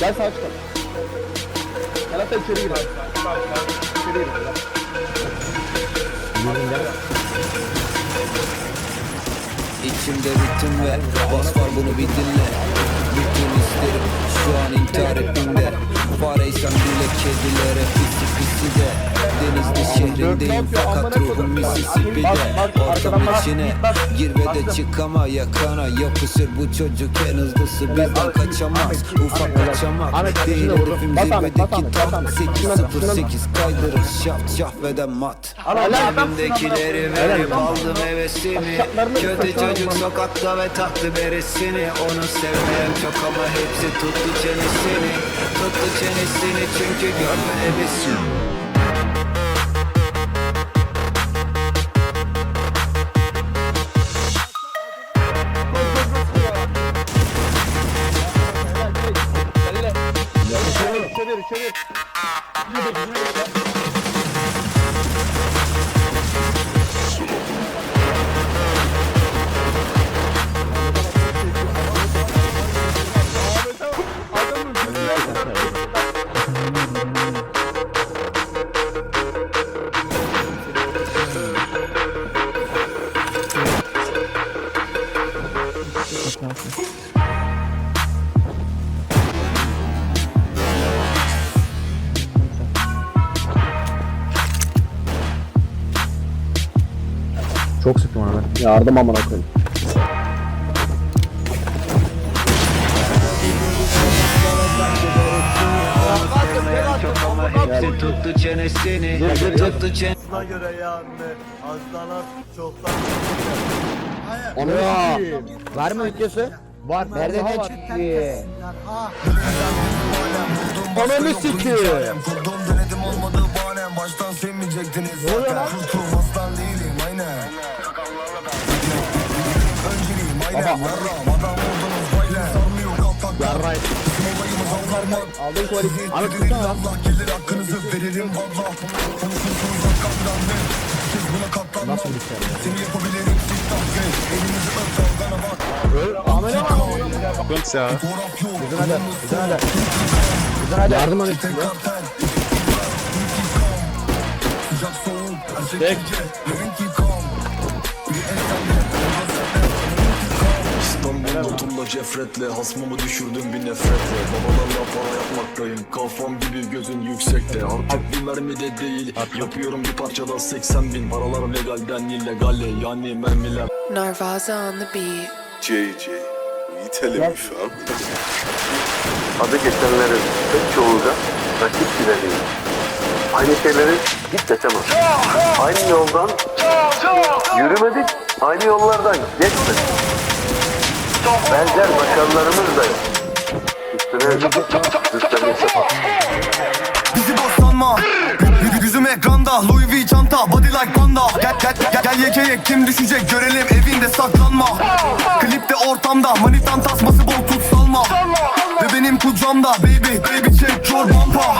Gel sağa çıkalım. Gel hatta içeri gir. İçeri gir. abi. İçimde ritim ver Bas var bunu bir dinle Bütün isterim şu an intihar ettiğimde Fareysem bile kedilere pisi pisi de Denizli şehrindeyim fakat ruhum Mississippi'de Ortam içine gir ve de çık ama yakana Yapışır. Bu çocuk en hızlısı bizden kaçamaz. Ufak kaçamak değil hedefim zirvedeki tam 808 kaydırır. Şaf şaf ve de mat. Elimdekileri verip aldım hevesimi Kötü çocuk sokakta ve taktı beresini Onu sevmeyen çok ama hepsi tuttu çenesini. Tuttu çenesini çünkü görme hevesim Çevir, çevir, Yardım amına koyayım. Hepsi tuttu çenesini Tuttu çenesini göre yani aslanlar çoktan Onu Var mı videosu? Var. Nerede ne çıktı? Ananı sikeyim. Kurdum denedim olmadı bahanem Baştan sevmeyecektiniz zaten Kurtulmazdan valla. Konuşursunuz arkamdan ne? Siz buna katlanmam Nasıl bir şey? Bak. Amına koyayım. Fotoğraf yok. Güzel hadi. Güzel hadi. Güzel hadi. Yardım hani. Tek Tunda cefretle Hasmımı düşürdüm bir nefretle Babalarla para yapmaktayım Kafam gibi gözün yüksekte Artık bir mermi de değil Yapıyorum bir parçada 80 bin Paralar legalden illegale Yani mermiler Narvaza on the beat. JJ. Şu an. Adı geçenlerin pek çoğu da rakip bile değil. Aynı şeyleri hiç yaşamaz. Aynı yoldan yürümedik, aynı yollardan geçmedik. Benzer başarılarımız da yok. Üstüne yapar. Bizi boşlanma Y- Yüzüm ekranda Louis V çanta Body like panda Gel gel gel, gel yekeye kim düşecek görelim evinde saklanma. Klipte ortamda manitan tasması bol tut salma. Ve benim kucağımda baby baby check your bumper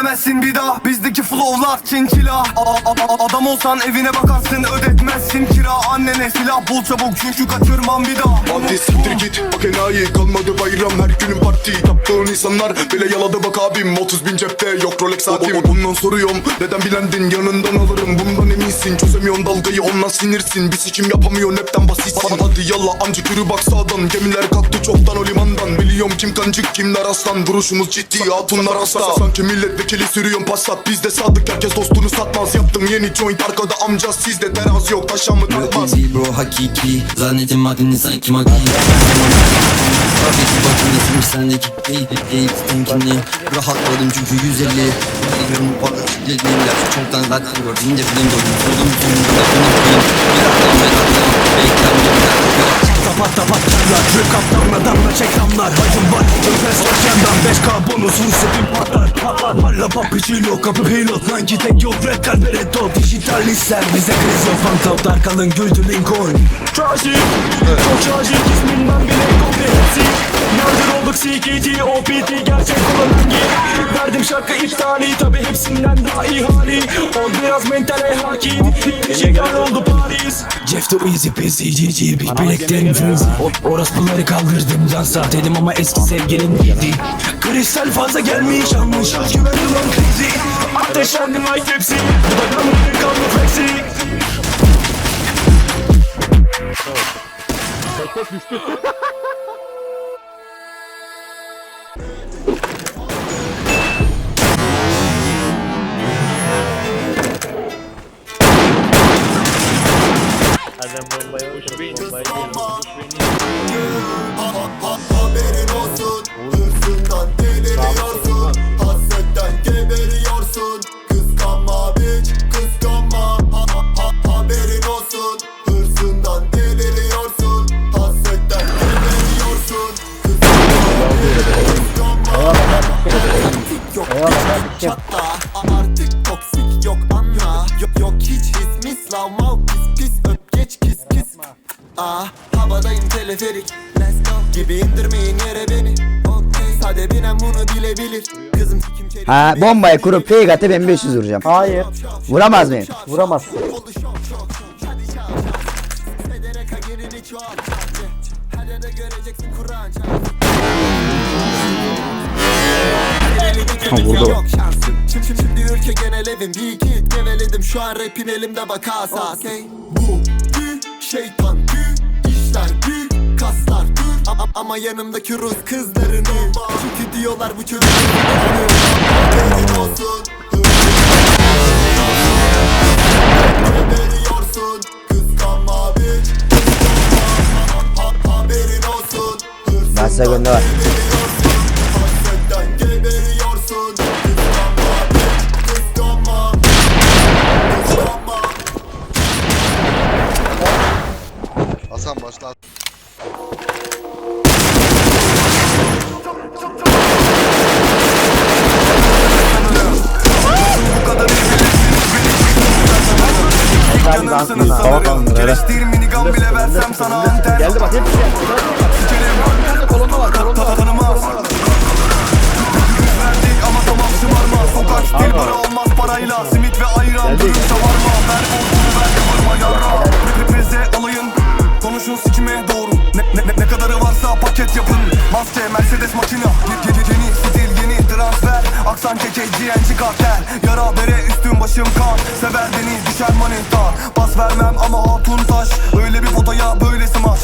Göremezsin bir daha. Bizdeki flowlar çinçila A- a- a- Adam olsan evine bakarsın ödetmezsin kira. Annene silah bul çabuk çünkü kaçırmam bir daha. Hadi siktir git. Bak enayi kalmadı bayram. Her günün parti Yaptığın insanlar. Bile yaladı bak abim. 30 bin cepte yok Rolex saatim o, Bundan soruyorum. Neden bilendin? Yanından alırım. Bundan eminsin. Çözemiyorsun dalgayı. Ondan sinirsin. Bir sikim yapamıyorsun. Hepten basitsin. Hadi yallah amcık yürü bak sağdan. Gemiler kalktı çoktan o limandan Biliyorum kim kancık kimler aslan. Duruşumuz ciddi. Hatunlar hasta. Sanki milletvekili sürüyorsun passat bizde. Sadık herkes dostunu satmaz. Yaptım yeni joint arkada amca sizde. Terazi yok taşan mı takmaz Değil bro hakiki. Zannedin madeni sanki magi Tabii ki bakın nasılmış sendeki. Değil değil temkinli Rahatladım çünkü 150 Biliyorum para dediğim laf çoktan zaten gördüğünde film doydum Sordum bütün burada unutmayın Meraklan meraklan Beklenmeyen Tapat tapat karlar Rap kaptanla damla çek damlar Hacım var Okyamdan 5K bonus bin patlar. Patlar Parla papiçilo kapı pilot. Lanki tek yol red kalbe red dot Dijital listeler bize kriz yok. Fantautlar kalın güldü Lincoln Trajik Çok trajik isminden bile komple hepsi Nadir olduk CKT OPT gerçek olan Verdim şarkı iptali tabi hepsinden daha iyi hali. Ol biraz mentale hakim. Şeker oldu Paris. Jeff the easy peasy GG Big bileklerim frenzy. Orospuları kaldırdım dansa Dedim ama eski sevgilin değildi Kristal fazla gelmiş almış Özgüven ulan crazy. Ateşlendim like hepsi Bu da kanlı kanlı flexi Adam bombayı uçur. Bombayı havadayım teleferik Let's go Gibi indirmeyin yere beni Okay Sade binen bunu bilebilir Kızım Ha bombayı kurup fake atıp ben 500 vuracağım. Hayır. Vuramaz mıyım? Vuramazsın. Ha. Yok şansın Şimdi, şimdi, şimdi ülke genel evim Bir iki geveledim şu an rapin elimde bak asas okay. Bu büyük şeytan büyük ama, yanımdaki Rus kızlarını Çünkü diyorlar bu çocuk Haberin olsun. Geberiyorsun Kıskanma olsun. Ben size gönder Yanırsınız sanırım Geliştir minigun bile versem sana anten. Geldi bak hepsi geldi. Kolonda var kolonda var. Tanımaz. Verdik ama tamam şımarma Sokak stil para olmaz parayla. Simit ve ayran. Dürüm şavarma Ver borcunu ver kıvırma yarra Repreze alayın. Konuşun sikime doğru. Ne, ne, ne, kadarı varsa paket yapın. Maske Mercedes makina. Ye- ye- Yeni stil transfer. Aksan keke GNC kartel. Yara bere üstüm başım kan. Sever beni düşer manita. Bas vermem ama hatun taş. Öyle bir potaya böyle smaç